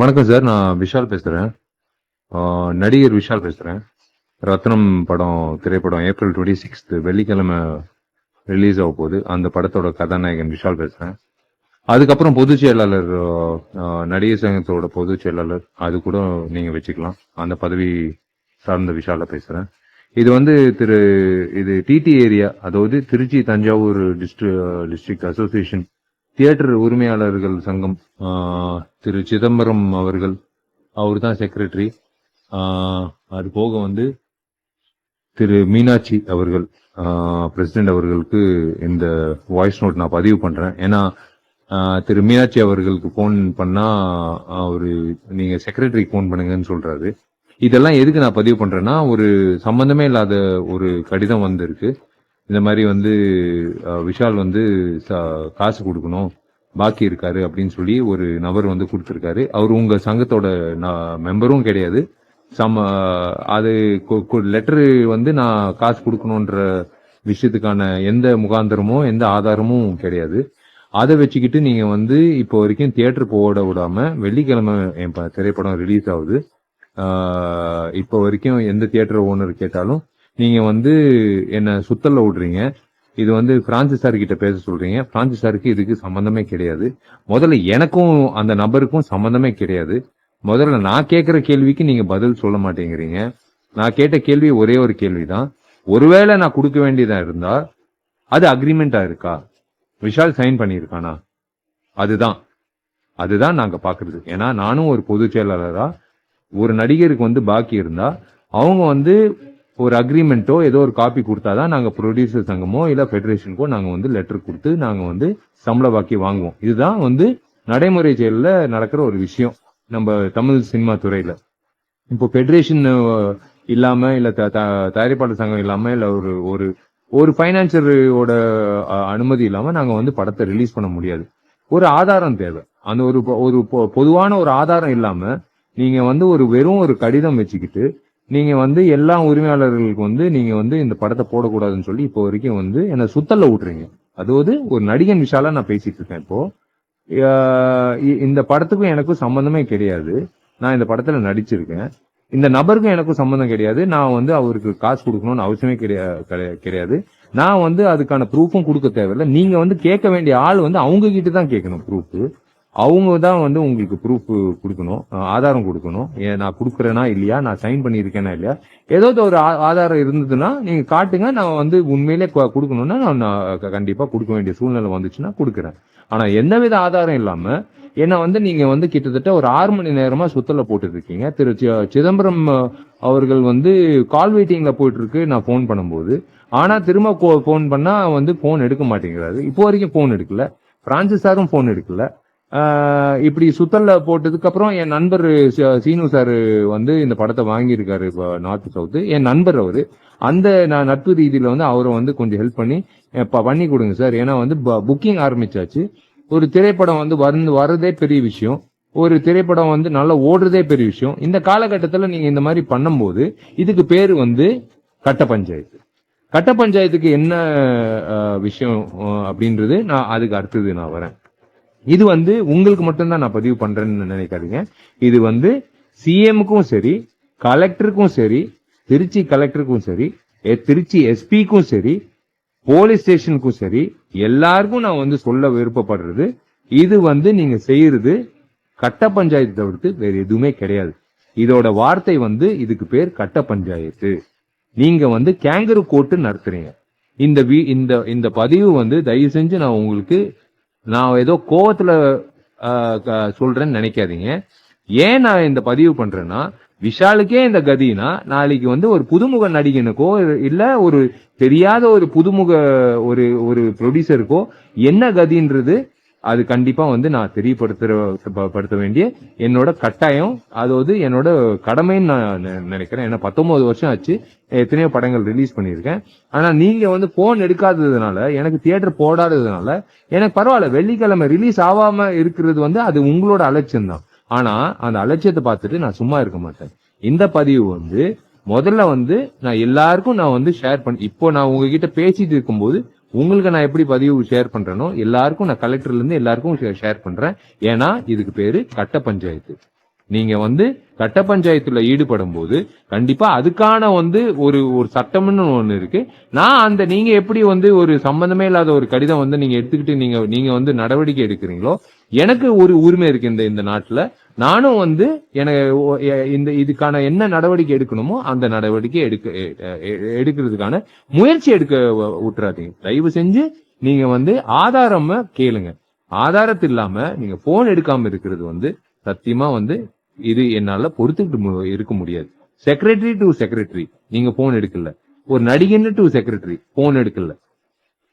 வணக்கம் சார் நான் விஷால் பேசுகிறேன் நடிகர் விஷால் பேசுகிறேன் ரத்னம் படம் திரைப்படம் ஏப்ரல் டுவெண்ட்டி சிக்ஸ்த் வெள்ளிக்கிழமை ரிலீஸ் ஆக போகுது. அந்த படத்தோட கதாநாயகன் விஷால் பேசுகிறேன் அதுக்கப்புறம் பொதுச் செயலாளர் நடிகர் சங்கத்தோட பொதுச் செயலாளர் அது கூட நீங்கள் வச்சுக்கலாம். அந்த பதவி சார்ந்த விஷால பேசுகிறேன் இது வந்து திரு இது டிடி ஏரியா அதாவது Trichy Thanjavur district association theatre உரிமையாளர்கள் சங்கம் திரு சிதம்பரம் அவர்கள் அவர் தான் செக்ரட்டரி அது போக வந்து திரு மீனாட்சி அவர்கள் பிரசிடென்ட் அவர்களுக்கு இந்த வாய்ஸ் நோட் நான் பதிவு பண்ணுறேன் ஏன்னா திரு மீனாட்சி அவர்களுக்கு ஃபோன் பண்ணால் அவர் நீங்கள் செக்ரட்டரிக்கு ஃபோன் பண்ணுங்கன்னு சொல்கிறாரு இதெல்லாம் எதுக்கு நான் பதிவு பண்ணுறேன்னா ஒரு சம்மந்தமே இல்லாத ஒரு கடிதம் வந்திருக்கு. இந்த மாதிரி வந்து விஷால் வந்து காசு கொடுக்கணும் பாக்கி இருக்காரு அப்படின்னு சொல்லி ஒரு நபர் வந்து கொடுத்துருக்காரு. அவர் உங்க சங்கத்தோட மெம்பரும் கிடையாது. சம அது லெட்டரு வந்து நான் காசு கொடுக்கணுன்ற விஷயத்துக்கான எந்த முகாந்திரமோ எந்த ஆதாரமும் கிடையாது. அதை வச்சுக்கிட்டு நீங்க வந்து இப்போ வரைக்கும் தியேட்டர் போட விடாம வெள்ளிக்கிழமை என் ப- திரைப்படம் ரிலீஸ் ஆகுது. இப்போ வரைக்கும் எந்த தியேட்டர் ஓனர் கேட்டாலும் நீங்க வந்து என்ன சுத்தல்ல விடுறீங்க இது வந்து பிரான்சிஸ் சார் கிட்ட பேச சொல்றீங்க. பிரான்சிஸ் சாருக்கு இதுக்கு சம்பந்தமே கிடையாது. முதல்ல எனக்கும் அந்த நபருக்கும் சம்பந்தமே கிடையாது. முதல்ல நான் கேட்கிற கேள்விக்கு நீங்க பதில் சொல்ல மாட்டேங்கிறீங்க. நான் கேட்ட கேள்வி ஒரே ஒரு கேள்விதான். ஒருவேளை நான் கொடுக்க வேண்டியதா இருந்தா அது அக்ரிமெண்டா இருக்கா? விஷால் சைன் பண்ணியிருக்கானா? அதுதான். அதுதான் நாங்க பாக்குறது. ஏன்னா நானும் ஒரு பொதுச் செயலாளரா ஒரு நடிகருக்கு வந்து பாக்கி இருந்தா அவங்க வந்து ஒரு அக்ரிமெண்ட்டோ ஏதோ ஒரு காப்பி கொடுத்தாதான் நாங்கள் ப்ரொடியூசர் சங்கமோ இல்லை ஃபெடரேஷனுக்கோ நாங்கள் வந்து லெட்டர் கொடுத்து நாங்கள் வந்து சம்பள வாக்கி வாங்குவோம். இதுதான் வந்து நடைமுறை செயலில் நடக்கிற ஒரு விஷயம். நம்ம தமிழ் சினிமா துறையில். இப்போ ஃபெடரேஷன் இல்லாமல் இல்லை த- த- தயாரிப்பாளர் சங்கம் இல்லாமல் இல்லை ஒரு ஒரு ஒரு ஃபைனான்சியரோட அனுமதி இல்லாமல் நாங்கள் வந்து படத்தை ரிலீஸ் பண்ண முடியாது. ஒரு ஆதாரம் தேவை. அந்த ஒரு ஒரு பொ- பொதுவான ஒரு ஆதாரம் இல்லாமல் நீங்கள் வந்து ஒரு வெறும் ஒரு கடிதம் வச்சுக்கிட்டு நீங்க வந்து எல்லா உரிமையாளர்களுக்கு வந்து நீங்க வந்து இந்த படத்தை போடக்கூடாதுன்னு சொல்லி இப்போ வரைக்கும் வந்து என்ன சுத்தல்ல விட்டுறீங்க. அதாவது ஒரு நடிகன் விஷாலா நான் பேசிட்டு இருக்கேன் இப்போ இந்த படத்துக்கும் எனக்கும் சம்பந்தமே கிடையாது. நான் இந்த படத்துல நடிச்சிருக்கேன். இந்த நபருக்கும் எனக்கும் சம்பந்தம் கிடையாது. நான் வந்து அவருக்கு காசு கொடுக்கணும்னு அவசியமே கிடையாது கிடையா- கிடையாது. நான் வந்து அதுக்கான ப்ரூஃபும் கொடுக்க தேவையில்லை. நீங்க வந்து கேட்க வேண்டிய ஆள் வந்து அவங்க கிட்ட தான் கேட்கணும் ப்ரூஃப் அவங்க தான் வந்து உங்களுக்கு ப்ரூஃப் கொடுக்கணும் ஆதாரம் கொடுக்கணும். ஏன் நான் கொடுக்குறேனா இல்லையா? நான் சைன் பண்ணியிருக்கேனா இல்லையா? ஏதாவது ஒரு ஆதாரம் இருந்ததுன்னா நீங்கள் காட்டுங்க. நான் வந்து உண்மையிலே கொடுக்கணும்னா நான் கண்டிப்பாக கொடுக்க வேண்டிய சூழ்நிலை வந்துச்சுன்னா கொடுக்குறேன். ஆனா எந்தவித ஆதாரம் இல்லாமல் என்னை வந்து நீங்க வந்து கிட்டத்தட்ட ஒரு ஆறு மணி நேரமா சுத்தல போட்டுருக்கீங்க இருக்கீங்க திரு சிதம்பரம் அவர்கள் வந்து கால் வெயிட்டிங்ல போயிட்டு இருக்கு நான் ஃபோன் பண்ணும்போது. ஆனா திரும்ப ஃபோன் பண்ணா வந்து ஃபோன் எடுக்க மாட்டேங்கிறாரு. இப்போ வரைக்கும் ஃபோன் எடுக்கல. பிரான்சிஸ் சாரும் ஃபோன் எடுக்கல. இப்படி சுத்தல்ல போட்டதுக்கு அப்புறம் என் நண்பர் சீனு சார் வந்து இந்த படத்தை வாங்கியிருக்காரு நார்த் சவுத் என் நண்பர் அவரு. அந்த நான் நட்பு ரீதியில வந்து அவரை வந்து கொஞ்சம் ஹெல்ப் பண்ணி ப- பண்ணி கொடுங்க சார் ஏன்னா வந்து புக்கிங் ஆரம்பிச்சாச்சு. ஒரு திரைப்படம் வந்து வந்து வர்றதே பெரிய விஷயம். ஒரு திரைப்படம் வந்து நல்லா ஓடுறதே பெரிய விஷயம். இந்த காலகட்டத்தில் நீங்க இந்த மாதிரி பண்ணும்போது இதுக்கு பேர் வந்து கட்ட பஞ்சாயத்து. கட்ட பஞ்சாயத்துக்கு என்ன விஷயம் அப்படின்றது நான் அதுக்கு அடுத்தது நான் வரேன். இது வந்து உங்களுக்கு மட்டும்தான் நான் பதிவு பண்றேன்னு நினைக்காதீங்க. இது வந்து சிஎம்க்கும் சரி கலெக்டருக்கும் சரி திருச்சி கலெக்டருக்கும் சரி திருச்சி எஸ்பிக்கும் சரி போலீஸ் ஸ்டேஷனுக்கும் சரி எல்லாருக்கும் நான் வந்து சொல்ல விருப்பப்படுறது. இது வந்து நீங்க செய்யறது கட்ட பஞ்சாயத்து தவிர்த்து வேற எதுவுமே கிடையாது. இதோட வார்த்தை வந்து இதுக்கு பேர் கட்ட பஞ்சாயத்து. நீங்க வந்து கேங்கரு கோட்டு நடத்துறீங்க. இந்த இந்த இந்த பதிவு வந்து தயவு செஞ்சு நான் உங்களுக்கு நான் ஏதோ கோவத்தில் சொல்கிறேன்னு க- நினைக்காதீங்க. ஏன் நான் இந்த பதிவு பண்ணுறேன்னா விஷாலுக்கே இந்த கதினா நாளைக்கு வந்து ஒரு புதுமுக நடிகனுக்கோ இல்லை ஒரு தெரியாத ஒரு புதுமுக ஒரு ஒரு ப்ரொடியூசருக்கோ என்ன கதின்றது? அது கண்டிப்பா வந்து நான் தெரியப்படுத்துற ப- படுத்த வேண்டிய என்னோட கட்டாயம். அது வந்து என்னோட கடமைன்னு நான் நினைக்கிறேன். ஏன்னா பத்தொன்பது வருஷம் ஆச்சு. எத்தனையோ படங்கள் ரிலீஸ் பண்ணியிருக்கேன். ஆனா நீங்க வந்து போன் எடுக்காததுனால எனக்கு தியேட்டர் போடாததுனால எனக்கு பரவாயில்ல வெள்ளிக்கிழமை ரிலீஸ் ஆகாம இருக்கிறது வந்து அது உங்களோட அலட்சியம் தான் ஆனா அந்த அலட்சியத்தை பார்த்துட்டு நான் சும்மா இருக்க மாட்டேன். இந்த பதிவு வந்து முதல்ல வந்து நான் எல்லாருக்கும் நான் வந்து ஷேர் பண்ணி இப்போ நான் உங்ககிட்ட பேசிட்டு இருக்கும்போது உங்களுக்கு நான் எப்படி பதிவு ஷேர் பண்றேனோ எல்லாருக்கும் நான் கலெக்டர்ல இருந்து எல்லாருக்கும் ஷேர் பண்றேன். ஏன்னா இதுக்கு பேரு கட்ட பஞ்சாயத்து. நீங்க வந்து கட்ட பஞ்சாயத்துல ஈடுபடும் போது கண்டிப்பா அதுக்கான வந்து ஒரு ஒரு சட்டம்னு ஒண்ணு இருக்கு. நான் அந்த நீங்க எப்படி வந்து ஒரு சம்பந்தமே இல்லாத ஒரு கடிதம் வந்து நீங்க எடுத்துக்கிட்டு நீங்க நீங்க வந்து நடவடிக்கை எடுக்கிறீங்களோ எனக்கு ஒரு உரிமை இருக்கு இந்த இந்த நாட்டுல. நானும் வந்து எனக்கு இந்த இதுக்கான என்ன நடவடிக்கை எடுக்கணுமோ அந்த நடவடிக்கை எடுக்க எடுக்கிறதுக்கான முயற்சி எடுக்க விட்டுறாதீங்க தயவு செஞ்சு நீங்க வந்து ஆதாரமா கேளுங்க. ஆதாரத்து இல்லாம நீங்க போன் எடுக்காம இருக்கிறது வந்து சத்தியமா வந்து இது என்னால பொறுத்துக்கிட்டு இருக்க முடியாது. செக்ரட்டரி டு செக்ரட்டரி நீங்க போன் எடுக்கல. ஒரு நடிகன்னு டு செக்ரட்டரி போன் எடுக்கல.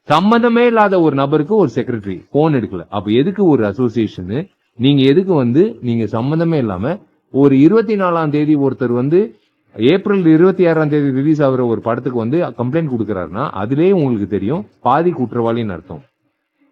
சம்மந்தமே இல்லாத ஒரு நபருக்கு ஒரு செக்ரட்டரி போன் எடுக்கல. அப்ப எதுக்கு ஒரு அசோசியேஷனு நீங்க எதுக்கு வந்து நீங்க சம்மந்தமே இல்லாம ஒரு இருபத்தி நாலாம் தேதி ஒருத்தர் வந்து ஏப்ரல் இருபத்தி ஆறாம் தேதி ரிலீஸ் ஆகுற ஒரு படத்துக்கு வந்து கம்ப்ளைண்ட் கொடுக்கறாருன்னா அதுலேயே உங்களுக்கு தெரியும் பாதி குற்றவாளின்னு அர்த்தம்.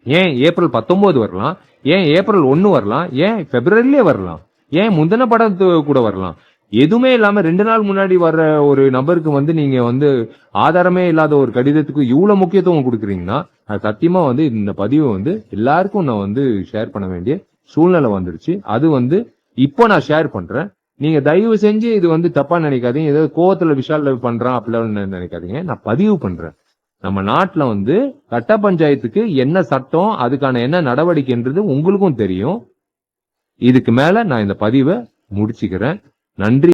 ஏன் ஏப்ரல் பத்தொன்பது வரலாம்? ஏன் ஏப்ரல் ஒன்னு வரலாம்? ஏன் பிப்ரவரிலே வரலாம்? ஏன் முந்தின படத்து கூட வரலாம். எதுவுமே இல்லாம ரெண்டு நாள் முன்னாடி வர்ற ஒரு நபருக்கு வந்து நீங்க வந்து ஆதாரமே இல்லாத ஒரு கடிதத்துக்கு இவ்வளவு முக்கியத்துவம் கொடுக்குறீங்கன்னா அது சத்தியமா வந்து இந்த பதிவை வந்து எல்லாருக்கும் நான் வந்து ஷேர் பண்ண வேண்டிய சூழ்நிலை வந்துருச்சு. அது வந்து இப்போ நான் ஷேர் பண்றேன். நீங்க தயவு செஞ்சு இது வந்து தப்பா நினைக்காதீங்க. ஏதோ கோவத்துல விஷால் பண்றான் அப்படிலாம் நினைக்காதீங்க. நான் பதிவு பண்றேன். நம்ம நாட்டுல வந்து கட்ட பஞ்சாயத்துக்கு என்ன சட்டம் அதுக்கான என்ன நடவடிக்கைன்றது உங்களுக்கும் தெரியும். இதுக்கு மேல நான் இந்த பதிவை முடிச்சுக்கிறேன். நன்றி.